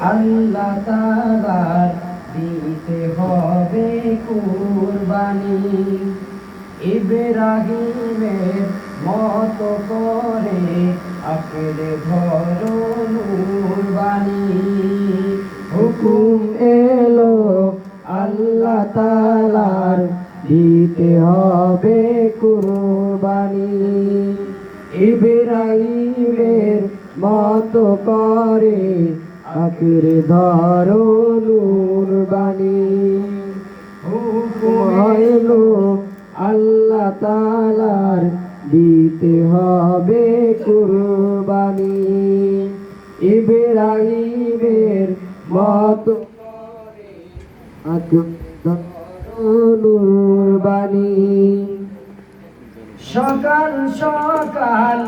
আল্লাহ তালার দিতে হবে কুরবানি। ইব্রাহিমের মতো করে আঁকড়ে ধরো নূরবানি হুকুম এলো আল্লাহ তালার দিতে হবে কুরবানি। ইব্রাহিমের মতো করে আঁকড়ে ধরো নূরবানি হুকুম হইল আল্লাহ তালার দিতে হবে কুরবানি। ইব্রাহিমের মতো নুরবানি সকাল সকাল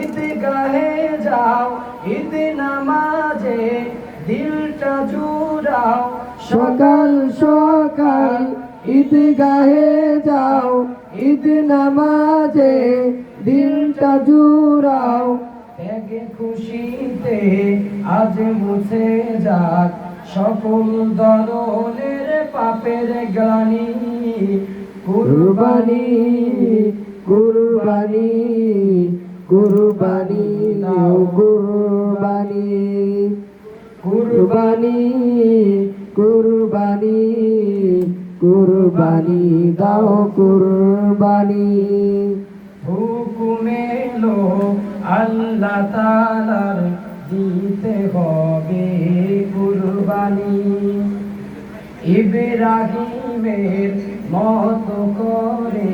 ঈদগাহে যাও, ঈদ নামাজে দিলটা জুড়াও সকাল সকাল ঈদগাহে যাও ঈদ নামাজে দিলটা জুড়াও। ত্যাগে খুশিতে আজ মুছে যাক সকল ধরনের পাপের গ্লানি। কুরবানি কুরবানি কুরবানি কুরবানি কুরবানি কুরবানি, দাও কুরবানি। হুকুমেলো আল্লাহ তালার দিতে হবে কুরবানি। ইব্রাহিমের মতো করে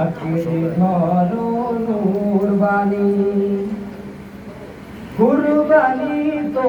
আঁকড়ে ধরো নূরবানি কুরবানি তো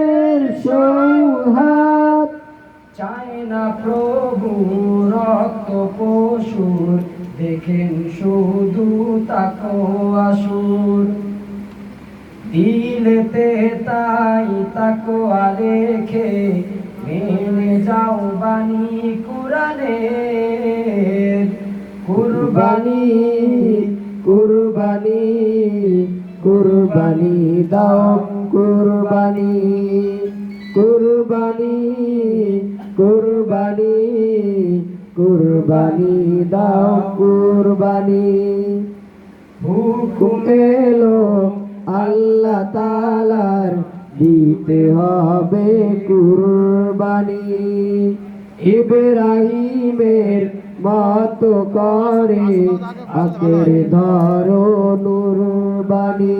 সৌহাত চায় না প্রভু রক্ত পশুর, দেখেন শুধু তাকো আসুর। দিলেতে তাই তাকো রেখে মেনে যাও বাণী কুরানে কুরবানি কুরবানি কুরবানি দাও, কুরবানি। কুরবানি কুরবানি কুরবানি দাও, কুরবানি। হুকুম এলো আল্লাহ তালার দিতে হবে কুরবানি। ইব্রাহিমের মতো করে আকের ধরো নুরবানি।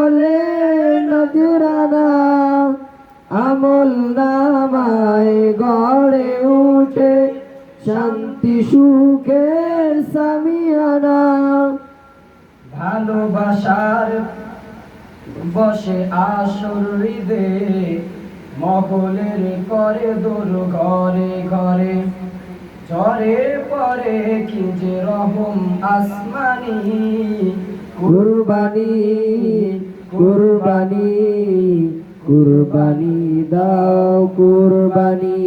আমল নামায় গড়ে উঠে শান্তি সুখের সামিয়ানা। ভালোবাসার বসে আসর হৃদে মহলের করে দূর ঘরে ঘরে। চরে পরে কি যে রহম আসমানি। কুরবানি কুরবানি কুরবানি দাও কুরবানি।